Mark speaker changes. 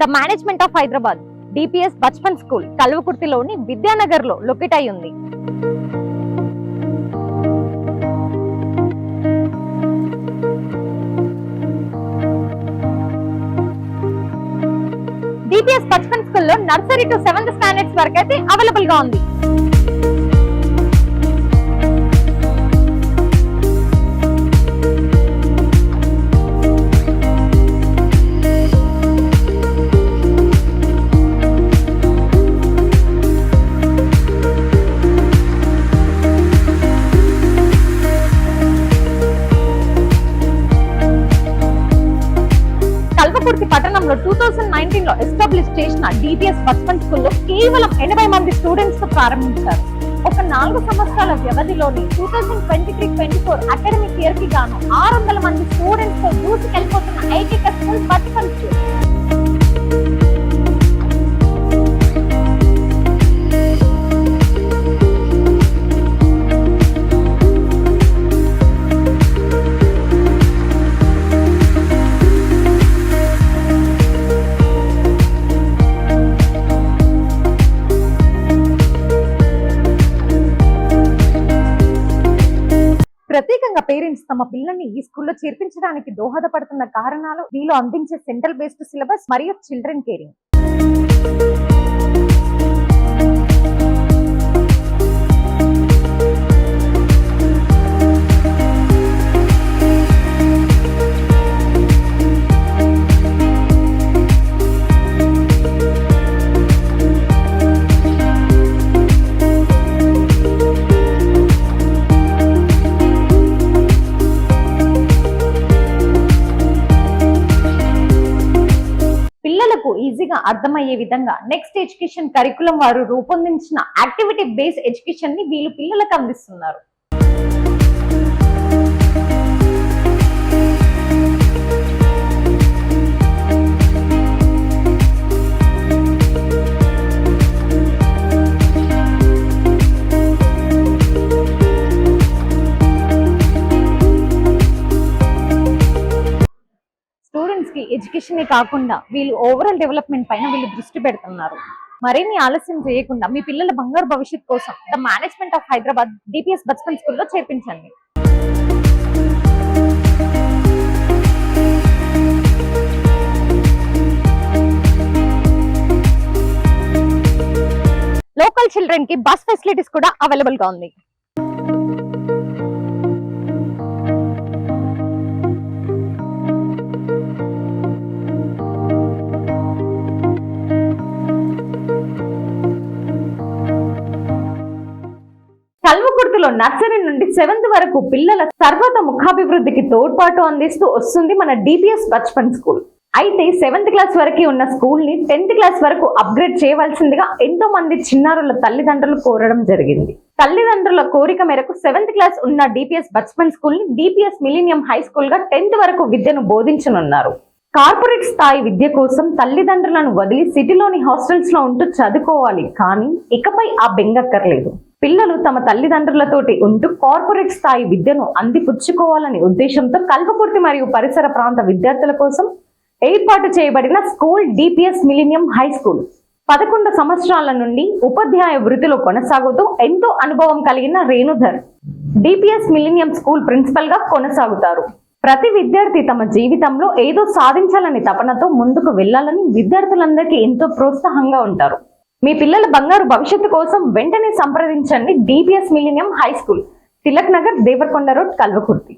Speaker 1: The management of Hyderabad DPS Bachpan school కల్వకుర్తిలోని విద్యానగర్లో locate అయి ఉంది డిపిఎస్ బచ్పన్ స్కూల్లో నర్సరీ టు సెవెంత్ స్టాండర్డ్స్ వరకు అయితే అవైలబుల్గా ఉంది. థౌసండ్ నైన్టీన్లో ఎస్టాబ్లిష్ చేసిన డిపిఎస్ బచ్పన్ స్కూల్లో కేవలం ఎనభై మంది స్టూడెంట్స్తో ప్రారంభించారు. ఒక నాలుగు సంవత్సరాల వ్యవధిలోని two thousand twenty three twenty four academic ఇయర్కి గాను ఆరు వందల మంది స్టూడెంట్స్తో దూసుకెళ్ళిపోతున్న ఏకైక స్కూల్ బచ్పన్ ఖచ్చితంగా పేరెంట్స్ తమ పిల్లల్ని ఈ స్కూల్లో చేర్పించడానికి దోహదపడుతున్న కారణాలు వీళ్ళు అందించే సెంట్రల్ బేస్డ్ సిలబస్ మరియు చిల్డ్రన్ కేరింగ్. పిల్లలకు ఈజీగా అర్థమయ్యే విధంగా నెక్స్ట్ ఎడ్యుకేషన్ కరికులం వారు రూపొందించిన యాక్టివిటీ బేస్ ఎడ్యుకేషన్ని వీళ్ళు పిల్లలకు అందిస్తున్నారు. ఎడ్యుకేషన్ కాకుండా వీళ్ళు ఓవరాల్ డెవలప్మెంట్ పైన వీళ్ళు దృష్టి పెడుతున్నారు. మరిన్ని ఆలస్యం చేయకుండా మీ పిల్లల బంగారు భవిష్యత్ కోసం the management of Hyderabad DPS Bachpan స్కూల్లో చేర్పించండి. లోకల్ చిల్డ్రన్కి బస్ ఫెసిలిటీస్ కూడా అవైలబుల్గా ఉంది. కల్వకుర్తిలో నర్సరీ నుండి సెవెంత్ వరకు పిల్లల సర్వత ముఖాభివృద్ధికి తోడ్పాటు అందిస్తూ వస్తుంది మన డిపిఎస్ బచ్పన్ స్కూల్ అయితే సెవెంత్ క్లాస్ వరకు ఉన్న స్కూల్ని టెన్త్ క్లాస్ వరకు అప్గ్రేడ్ చేయవలసిందిగా ఎంతో మంది చిన్నారుల తల్లిదండ్రులు కోరడం జరిగింది. తల్లిదండ్రుల కోరిక మేరకు సెవెంత్ క్లాస్ ఉన్న డిపిఎస్ బచ్పన్ స్కూల్ని డిపిఎస్ మిలీనియం హై స్కూల్గా టెన్త్ వరకు విద్యను బోధించనున్నారు. కార్పొరేట్ స్థాయి విద్య కోసం తల్లిదండ్రులను వదిలి సిటీలోని హాస్టల్స్లో ఉంటూ చదువుకోవాలి కానీ ఇకపై ఆ బెంగక్కర్లేదు. పిల్లలు తమ తల్లిదండ్రులతోటి ఉంటూ కార్పొరేట్ స్థాయి విద్యను అందిపుచ్చుకోవాలనే ఉద్దేశంతో కల్పకుర్తి మరియు పరిసర ప్రాంత విద్యార్థుల కోసం ఏర్పాటు చేయబడిన school DPS millennium high school. పదకొండు సంవత్సరాల నుండి ఉపాధ్యాయ వృత్తిలో కొనసాగుతూ ఎంతో అనుభవం కలిగిన రేణుధర్ డిపిఎస్ మిలీనియం స్కూల్ ప్రిన్సిపల్గా కొనసాగుతారు. ప్రతి విద్యార్థి తమ జీవితంలో ఏదో సాధించాలనే తపనతో ముందుకు వెళ్ళాలని విద్యార్థులందరికీ ఎంతో ప్రోత్సాహంగా ఉంటారు. మీ పిల్లల బంగారు భవిష్యత్తు కోసం వెంటనే సంప్రదించండి DPS millennium high school Tilak Nagar Devarakonda road Kalwakurthy.